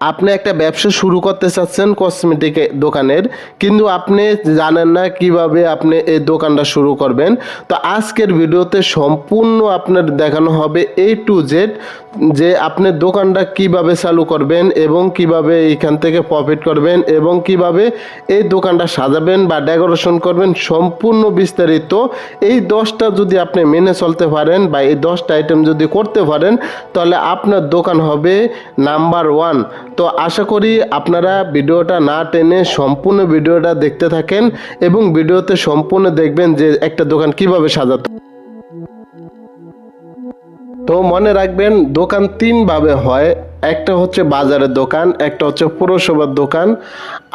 আপনি একটা ব্যবসা শুরু করতে চাচ্ছেন কসমেটিক দোকানের, কিন্তু আপনি জানেন না কীভাবে আপনি এই দোকানটা শুরু করবেন। তো আজকের ভিডিওতে সম্পূর্ণ আপনার দেখানো হবে এ টু জেড যে আপনি দোকানটা কীভাবে চালু করবেন এবং কীভাবে এইখান থেকে প্রফিট করবেন এবং কীভাবে এই দোকানটা সাজাবেন বা ডেকোরেশন করবেন সম্পূর্ণ বিস্তারিত। এই দশটা যদি আপনি মেনে চলতে পারেন বা এই দশটা আইটেম যদি করতে পারেন, তাহলে আপনার দোকান হবে নাম্বার ওয়ান তো আশা করি আপনারা ভিডিওটা না টেনে সম্পূর্ণ ভিডিওটা দেখতে থাকেন এবং ভিডিওতে সম্পূর্ণ দেখবেন যে একটা দোকান কীভাবে সাজাতে তো মনে রাখবেন, দোকান তিনভাবে হয়। একটা হচ্ছে বাজারের দোকান, একটা হচ্ছে পৌরসভার দোকান,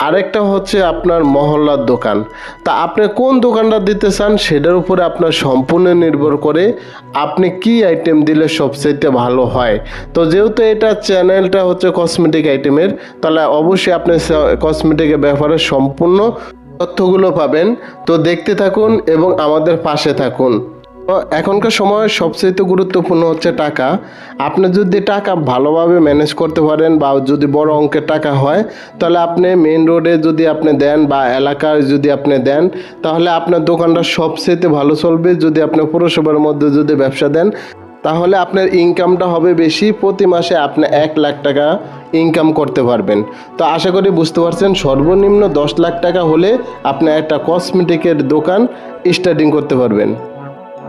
আরেকটা হচ্ছে আপনার মহল্লার দোকান। তা আপনি কোন দোকানটা দিতে চান, সেটার উপরে আপনার সম্পূর্ণ নির্ভর করে আপনি কি আইটেম দিলে সবচেয়ে ভালো হয়। তো যেহেতু এটা চ্যানেলটা হচ্ছে কসমেটিক আইটেমের তাহলে অবশ্যই আপনি কসমেটিকের ব্যাপারে সম্পূর্ণ তথ্যগুলো পাবেন। তো দেখতে থাকুন এবং আমাদের পাশে থাকুন। এখনকার সময় সবচেয়ে গুরুত্বপূর্ণ হচ্ছে টাকা। আপনি যদি টাকা ভালোভাবে ম্যানেজ করতে পারেন বা যদি বড় অঙ্কের টাকা হয়, তাহলে আপনি মেন রোডে যদি আপনি দেন বা এলাকার যদি আপনি দেন, তাহলে আপনার দোকানটা সবচেয়ে ভালো চলবে। যদি আপনি পৌরসভার মধ্যে যদি ব্যবসা দেন, তাহলে আপনার ইনকামটা হবে বেশি। প্রতি মাসে আপনি এক লাখ টাকা ইনকাম করতে পারবেন। তো আশা করি বুঝতে পারছেন, সর্বনিম্ন দশ লাখ টাকা হলে আপনি একটা কসমেটিকের দোকান স্টার্টিং করতে পারবেন।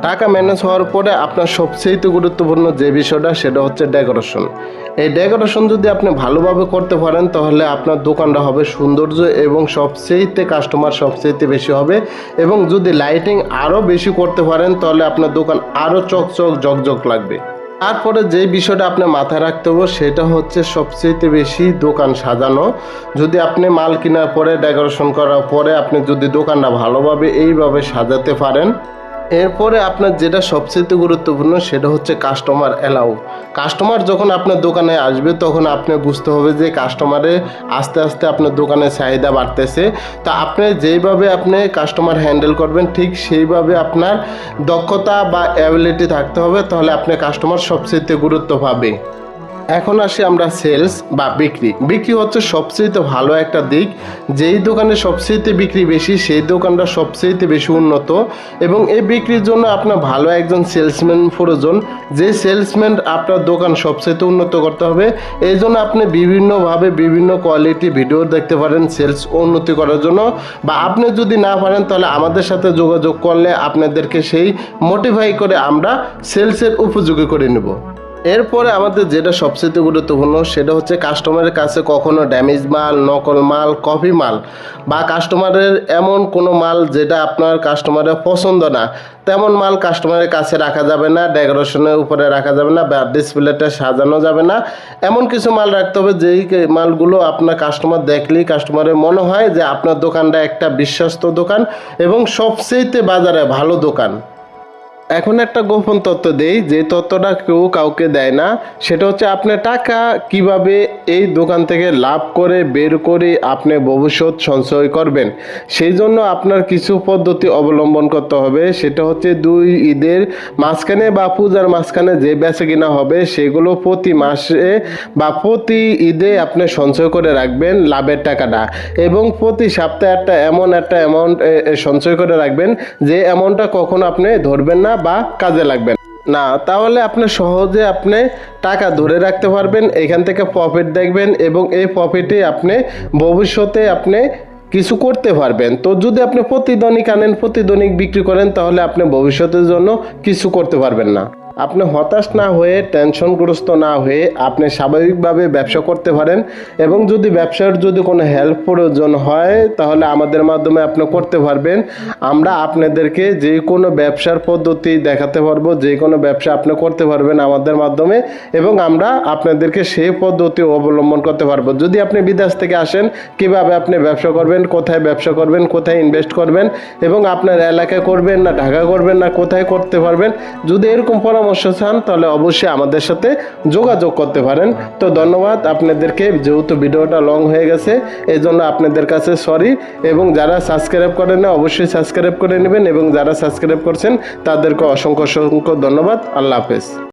টাকা ম্যানেজ হওয়ার পরে আপনার সবচেয়ে গুরুত্বপূর্ণ যে বিষয়টা সেটা হচ্ছে ডেকোরেশন। এই ডেকোরেশন যদি আপনি ভালোভাবে করতে পারেন, তাহলে আপনার দোকানটা হবে সৌন্দর্য এবং সবচেয়েতে কাস্টমার সবচেয়েতে বেশি হবে। এবং যদি লাইটিং আরও বেশি করতে পারেন, তাহলে আপনার দোকান আরও চকচক জকজক লাগবে। তারপরে যে বিষয়টা আপনি মাথায় রাখতে হবে, সেটা হচ্ছে সবচেয়ে বেশি দোকান সাজানো। যদি আপনি মাল কেনার পরে ডেকোরেশন করার পরে আপনি যদি দোকানটা ভালোভাবে এইভাবে সাজাতে পারেন এরপরে আপনার যেটা সবচেয়ে গুরুত্বপূর্ণ সেটা হচ্ছে কাস্টমার অ্যালাউ কাস্টমার যখন আপনার দোকানে আসবে, তখন আপনি বুঝতে হবে যে কাস্টমারে আস্তে আস্তে আপনার দোকানের চাহিদা বাড়তেছে। তা আপনি যেইভাবে আপনি কাস্টমার হ্যান্ডেল করবেন, ঠিক সেইভাবে আপনার দক্ষতা বা অ্যাবিলিটি থাকতে হবে, তাহলে আপনি কাস্টমার সবচেয়ে গুরুত্ব পাবে। এখন আসি আমরা সেলস বা বিক্রি। বিক্রি হচ্ছে সবচেয়ে ভালো একটা দিক। যেই দোকানে সবচেয়ে বিক্রি বেশি, সেই দোকানটা সবচেয়ে বেশি উন্নত। এবং এই বিক্রির জন্য আপনার ভালো একজন সেলসম্যান প্রয়োজন। যে সেলসম্যান আপনার দোকান সবচেয়ে উন্নত করতে হবে। এই জন্য আপনি বিভিন্নভাবে বিভিন্ন কোয়ালিটি ভিডিও দেখতে পারেন সেলস উন্নতি করার জন্য। বা আপনি যদি না পারেন, তাহলে আমাদের সাথে যোগাযোগ করলে আপনাদেরকে সেই মোটিফাই করে আমরা সেলসের উপযোগী করে নেব। এরপরে আমাদের যেটা সবচেয়ে গুরুত্বপূর্ণ, সেটা হচ্ছে কাস্টমারের কাছে কখনো ড্যামেজ মাল, নকল মাল কপি মাল বা কাস্টমারের এমন কোনো মাল যেটা আপনার কাস্টমারের পছন্দ না। তেমন মাল কাস্টমারের কাছে রাখা যাবে না ডেকোরেশনের উপরে রাখা যাবে না বা ডিসপ্লেতে সাজানো যাবে না। এমন কিছু মাল রাখতে হবে যেই মালগুলো আপনার কাস্টমার দেখলেই কাস্টমারের মনে হয় যে আপনার দোকানটা একটা বিশ্বস্ত দোকান এবং সবচেয়েতে বাজারে ভালো দোকান। এখন একটা গোপন তত্ত্ব দেই, যে তথ্যটা কেউ কাউকে দেয় না, সেটা হচ্ছে আপনার টাকা কীভাবে এই দোকান থেকে লাভ করে, বের করে আপনি ভবিষ্যৎ সঞ্চয় করবেন। সেই জন্য আপনার কিছু পদ্ধতি অবলম্বন করতে হবে। সেটা হচ্ছে দুই ঈদের মাঝখানে বা পূজার মাঝখানে যে বেচে কিনা হবে, সেগুলো প্রতি মাসে বা প্রতি ঈদে আপনি সঞ্চয় করে রাখবেন লাভের টাকাটা। এবং প্রতি সপ্তাহে একটা এমন একটা অ্যামাউন্ট সঞ্চয় করে রাখবেন, যে অ্যামাউন্টটা কখনো আপনি ধরবেন না বা কাজে লাগবে না। তাহলে আপনি সহজে আপনি টাকা ধরে রাখতে পারবেন, এখান থেকে প্রফিট দেখবেন এবং এই প্রফিটে আপনি ভবিষ্যতে আপনি কিছু করতে পারবেন। তো যদি আপনি প্রতিদনিক আনেন প্রতিদনিক বিক্রি করেন, তাহলে আপনি ভবিষ্যতের জন্য কিছু করতে পারবেন না। আপনি হতাশ না হয়ে, টেনশনগ্রস্ত না হয়ে আপনি স্বাভাবিকভাবে ব্যবসা করতে পারেন এবং যদি ব্যবসার যদি কোনো হেল্প প্রয়োজন হয়, তাহলে আমাদের মাধ্যমে আপনি করতে পারবেন। আমরা আপনাদেরকে যে কোনো ব্যবসার পদ্ধতি দেখাতে পারব, যে কোনো ব্যবসা আপনি করতে পারবেন আমাদের মাধ্যমে এবং আমরা আপনাদেরকে সেই পদ্ধতি অবলম্বন করতে পারব। যদি আপনি বিদেশ থেকে আসেন, কীভাবে আপনি ব্যবসা করবেন, কোথায় ব্যবসা করবেন, কোথায় ইনভেস্ট করবেন এবং আপনার এলাকায় করবেন না ঢাকা করবেন না, কোথায় করতে পারবেন, যদি এরকম পরামর্শ চান, তাহলে অবশ্যই আমাদের সাথে যোগাযোগ করতে পারেন। তো ধন্যবাদ, আপনাদেরকে যেহেতু ভিডিওটা লং হয়ে গেছে এই জন্য আপনাদের কাছে সরি। এবং যারা সাবস্ক্রাইব করেন না, অবশ্যই সাবস্ক্রাইব করে নেবেন এবং যারা সাবস্ক্রাইব করছেন, তাদেরকে অসংখ্য অসংখ্য ধন্যবাদ। আল্লাহ হাফেজ।